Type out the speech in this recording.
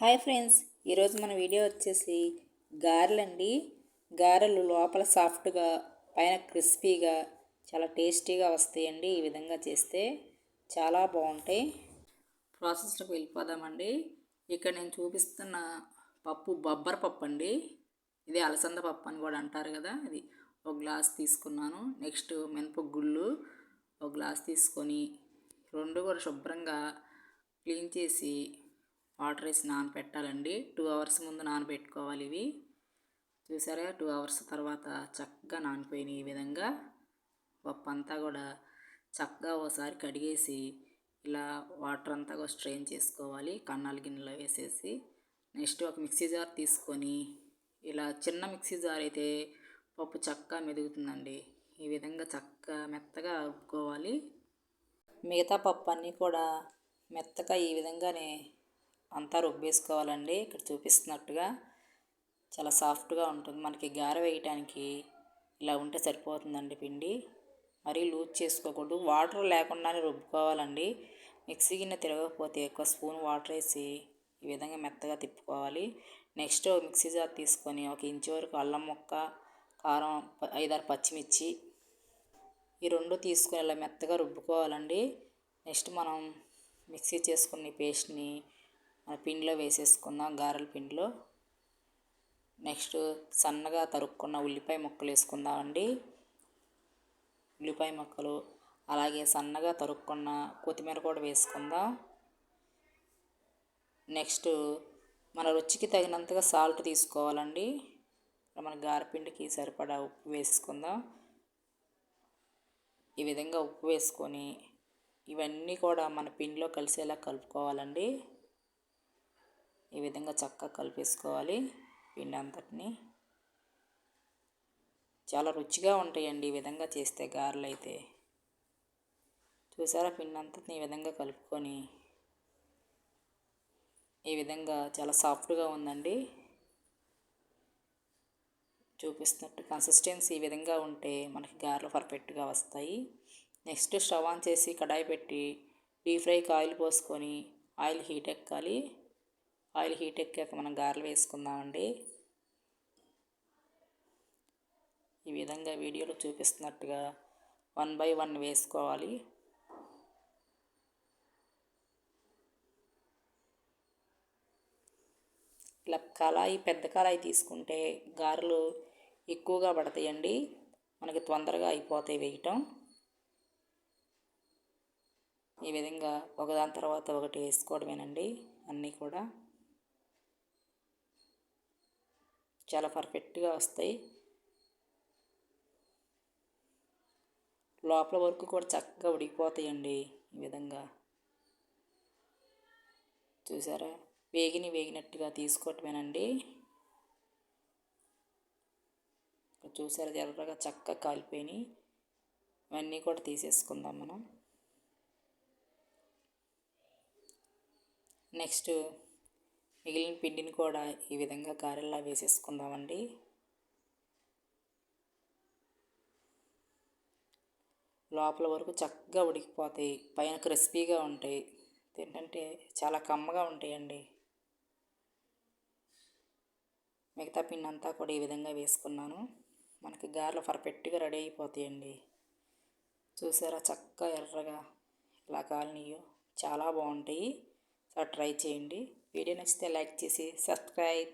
Hi friends ఈరోజు మన video వచ్చేసి గారెలండి. గారెలు లోపల సాఫ్ట్గా పైన క్రిస్పీగా చాలా టేస్టీగా వస్తాయండి ఈ విధంగా చేస్తే. చాలా బాగుంటాయి. ప్రాసెస్లోకి వెళ్ళిపోదామండి. ఇక్కడ నేను చూపిస్తున్న పప్పు బొబ్బర పప్పు అండి ఇది అలసంద పప్పు అని కూడా అంటారు కదా ఇది ఒక గ్లాస్ తీసుకున్నాను. నెక్స్ట్ మినప గుళ్ళు ఒక గ్లాస్ తీసుకొని రెండు కూడా శుభ్రంగా క్లీన్ చేసి వాటర్ వేసి నానబెట్టాలండి టూ అవర్స్ ముందు నానబెట్టుకోవాలి ఇవి. చూసారా టూ అవర్స్ తర్వాత చక్కగా నానిపోయినాయి ఈ విధంగా. పప్పు అంతా కూడా చక్కగా ఒకసారి కడిగేసి ఇలా వాటర్ అంతా కూడా స్ట్రెయిన్ చేసుకోవాలి. కన్నాల గిన్నెలో వేసేసి నెక్స్ట్ ఒక మిక్సీ జార్ తీసుకొని ఇలా చిన్న మిక్సీ జార్ అయితే పప్పు చక్కగా మెదుగుతుందండి. ఈ విధంగా చక్కగా మెత్తగా అరుపుకోవాలి మిగతా పప్పు అన్నీ కూడా మెత్తగా ఈ విధంగానే అంతా రుబ్బేసుకోవాలండి. ఇక్కడ చూపిస్తున్నట్టుగా చాలా సాఫ్ట్గా ఉంటుంది. మనకి గార వేయటానికి ఇలా ఉంటే సరిపోతుందండి పిండి. మరీ లూజ్ చేసుకోకూడదు. వాటర్ లేకుండానే రుబ్బుకోవాలండి. మిక్సీ గిన్నె తిరగకపోతే ఒక స్పూన్ వాటర్ వేసి ఈ విధంగా మెత్తగా తిప్పుకోవాలి. నెక్స్ట్ మిక్సీ జార్ తీసుకొని ఒక ఇంచు వరకు అల్లం ముక్క కారం ఐదారు పచ్చిమిర్చి ఈ రెండు తీసుకొని ఇలా మెత్తగా రుబ్బుకోవాలండి. నెక్స్ట్ మనం మిక్సీ చేసుకున్న పేస్ట్ని పిండిలో వేసేసుకుందాం గారెల పిండిలో నెక్స్ట్ సన్నగా తరుక్కున్న ఉల్లిపాయ ముక్కలు వేసుకుందామండి ఉల్లిపాయ ముక్కలు అలాగే సన్నగా తరుక్కున్న కొత్తిమీర కూడా వేసుకుందాం. నెక్స్ట్ మన రుచికి తగినంతగా సాల్ట్ తీసుకోవాలండి. మన గారపిండికి సరిపడా ఉప్పు వేసుకుందాం. ఈ విధంగా ఉప్పు వేసుకొని ఇవన్నీ కూడా మన పిండిలో కలిసేలా కలుపుకోవాలండి. ఈ విధంగా చక్కగా కలిపేసుకోవాలి పిండి అంతటిని చాలా రుచిగా ఉంటాయండి ఈ విధంగా చేస్తే గారెలు అయితే చూసారా పిండి అంతటిని ఈ విధంగా కలుపుకొని. ఈ విధంగా చాలా సాఫ్ట్గా ఉందండి. చూపిస్తున్నట్టు కన్సిస్టెన్సీ ఈ విధంగా ఉంటే మనకి గారెలు పర్ఫెక్ట్గా వస్తాయి. నెక్స్ట్ స్టవ్ ఆన్ చేసి కడాయి పెట్టి డీప్ ఫ్రైకి ఆయిల్ పోసుకొని ఆయిల్ హీట్ ఎక్కాలి. ఆయిల్ హీట్ ఎక్కాక మనం గారెలు వేసుకుందామండి. ఈ విధంగా వీడియోలో చూపిస్తున్నట్టుగా వన్ బై వన్ వేసుకోవాలి. ఇలా కళాయి పెద్ద కళాయి తీసుకుంటే గారెలు ఎక్కువగా పడతాయండి. మనకి తొందరగా అయిపోతాయి వేయటం. ఈ విధంగా ఒకదాని తర్వాత ఒకటి వేసుకోవడమేనండి అన్నీ కూడా. చాలా పర్ఫెక్ట్గా వస్తాయి. లోపల వరకు కూడా చక్కగా ఉడికిపోతాయండి ఈ విధంగా. చూసారా? వేగిని వేగినట్టుగా తీసుకోవటమేనండి. చూసారా? ఎర్రగా చక్కగా కాలిపోయినాయి. ఇవన్నీ కూడా తీసేసుకుందాం మనం. నెక్స్ట్ మిగిలిన పిండిని కూడా ఈ విధంగా గారెల్లా వేసేసుకుందామండి. లోపల వరకు చక్కగా ఉడికిపోతాయి పైన క్రిస్పీగా ఉంటాయి. ఏంటంటే చాలా కమ్మగా ఉంటాయండి. మిగతా పిండి అంతా కూడా ఈ విధంగా వేసుకున్నాను. మనకి గారెలు పర్ఫెక్ట్గా రెడీ అయిపోతాయండి. చూసారా చక్కగా ఎర్రగా ఇలా కాలనీయో చాలా బాగుంటాయి. సో ట్రై చేయండి వీడియో నచ్చితే లైక్ చేసి సబ్స్క్రైబ్